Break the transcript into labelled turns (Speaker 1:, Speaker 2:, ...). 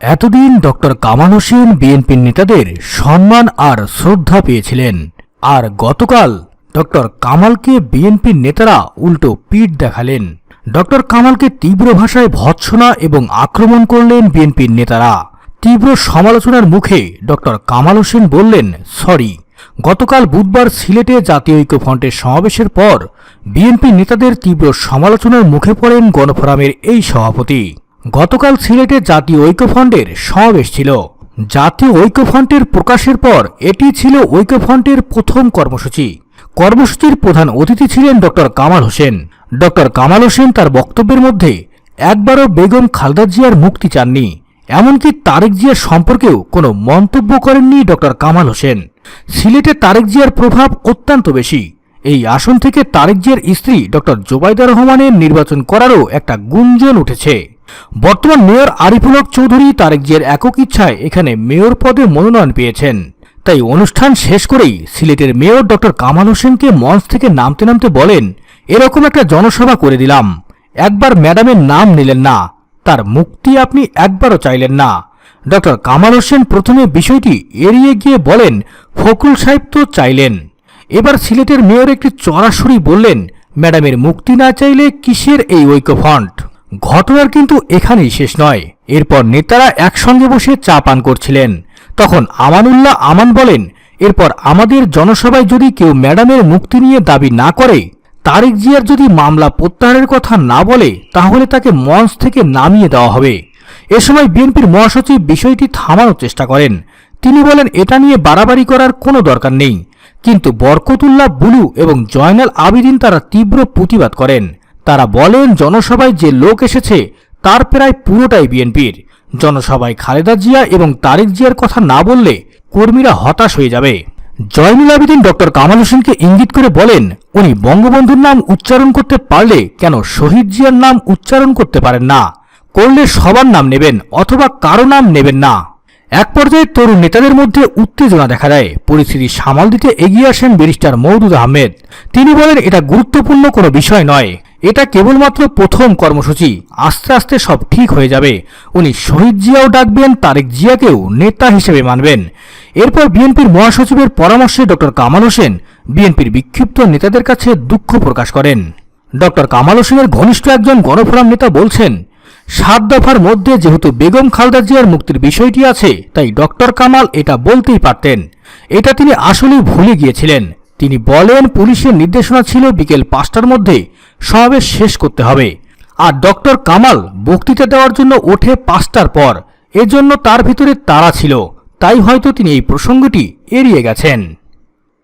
Speaker 1: এতদিন ডক্টর কামাল হোসেন, বিএনপির নেতাদের সম্মান আর শ্রদ্ধা পেয়েছিলেন। আর গতকাল ডক্টর কামালকে বিএনপির নেতারা উল্টো পিঠ দেখালেন। ডক্টর কামালকে তীব্র ভাষায় ভৎসনা এবং আক্রমণ করলেন বিএনপির নেতারা। তীব্র সমালোচনার মুখে ডক্টর কামাল হোসেন বললেন, সরি, গতকাল বুধবার সিলেটে জাতীয় ঐক্যফ্রন্টের সমাবেশের পর বিএনপি নেতাদের তীব্র সমালোচনার মুখে পড়েন গণফোরামের এই সভাপতি। গতকাল সিলেটে জাতীয় ঐক্যফ্রন্টের সমাবেশ ছিল। জাতীয় ঐক্যফ্রন্টের প্রকাশের পর এটি ছিল ঐক্যফ্রন্টের প্রথম কর্মসূচি। কর্মসূচির প্রধান অতিথি ছিলেন ডক্টর কামাল হোসেন। ডক্টর কামাল হোসেন তার বক্তব্যের মধ্যে, একবারও বেগম খালদা জিয়ার মুক্তি চাননি। এমনকি তারেক জিয়ার সম্পর্কেও কোনো মন্তব্য করেননি ডক্টর কামাল হোসেন। সিলেটে তারেক জিয়ার প্রভাব অত্যন্ত বেশি। এই আসন থেকে তারেক জিয়ার স্ত্রী ডক্টর জোবাইদা রহমানের নির্বাচন করারও একটা গুঞ্জন উঠেছে। বর্তমান মেয়র আরিফুল হক চৌধুরী তারেক জিয়ার একক ইচ্ছায় এখানে মেয়র পদে মনোনয়ন পেয়েছেন। তাই অনুষ্ঠান শেষ করেই সিলেটের মেয়র ডক্টর কামাল হোসেনকে মঞ্চ থেকে নামতে নামতে বলেন, এরকম একটা জনসভা করে দিলাম। একবার ম্যাডামের নাম নিলেন না, তার মুক্তি আপনি একবারও চাইলেন না। ডক্টর কামাল হোসেন প্রথমে বিষয়টি এড়িয়ে গিয়ে বলেন, ফখরুল সাহেব তো চাইলেন। এবার সিলেটের মেয়র একটি চড়াসড়ি বললেন, ম্যাডামের মুক্তি না চাইলে কিসের এই ঐক্যফ্রন্ট? ঘটনার কিন্তু এখানেই শেষ নয়। এরপর নেতারা একসঙ্গে বসে চা পান করছিলেন। তখন আমানুল্লাহ আমান বলেন, এরপর আমাদের জনসভায় যদি কেউ ম্যাডামের মুক্তি নিয়ে দাবি না করে, তারেক জিয়ার যদি মামলা প্রত্যাহারের কথা না বলে, তাহলে তাকে মঞ্চ থেকে নামিয়ে দেওয়া হবে। এ সময় বিএনপির মহাসচিব বিষয়টি থামানোর চেষ্টা করেন। তিনি বলেন, এটা নিয়ে বাড়াবাড়ি করার কোনো দরকার নেই। কিন্তু বরকতুল্লাহ বুলু এবং জয়নাল আবিদিন তারা তীব্র প্রতিবাদ করেন। তারা বলেন, জনসভায় যে লোক এসেছে, তার প্রায় পুরোটাই বিএনপির। জনসভায় খালেদা জিয়া এবং তারেক জিয়ার কথা না বললে কর্মীরা হতাশ হয়ে যাবে। জয়নুল আবেদিন ডক্টর কামাল হোসেনকে ইঙ্গিত করে বলেন, উনি বঙ্গবন্ধুর নাম উচ্চারণ করতে পারলে কেন শহীদ জিয়ার নাম উচ্চারণ করতে পারেন না? করলে সবার নাম নেবেন অথবা কারও নাম নেবেন না। এক পর্যায়ে তরুণ নেতাদের মধ্যে উত্তেজনা দেখা দেয়। পরিস্থিতি সামাল দিতে এগিয়ে আসেন ব্যারিস্টার মৌদুদ আহমেদ। তিনি বলেন, এটা গুরুত্বপূর্ণ কোনো বিষয় নয়। এটা কেবলমাত্র প্রথম কর্মসূচি। আস্তে আস্তে সব ঠিক হয়ে যাবে। উনি শহীদ জিয়াও ডাকবেন, তারেক জিয়াকেও নেতা হিসেবে মানবেন। এরপর বিএনপির মহাসচিবের পরামর্শে ডক্টর কামাল হোসেন বিএনপির বিক্ষিপ্ত নেতাদের কাছে দুঃখ প্রকাশ করেন। ডক্টর কামাল হোসেনের ঘনিষ্ঠ একজন গণফোরাম নেতা বলছেন, সাত দফার মধ্যে যেহেতু বেগম খালদা জিয়ার মুক্তির বিষয়টি আছে, তাই ডক্টর কামাল এটা বলতেই পারতেন। এটা তিনি আসলেই ভুলে গিয়েছিলেন। তিনি বলেন, পুলিশের নির্দেশনা ছিল বিকেল পাঁচটার মধ্যে সমাবেশ শেষ করতে হবে। আর ডক্টর কামাল বক্তৃতা দেওয়ার জন্য ওঠে পাঁচটার পর। এজন্য তার ভিতরে তারা ছিল। তাই হয়তো তিনি এই প্রসঙ্গটি এড়িয়ে গেছেন।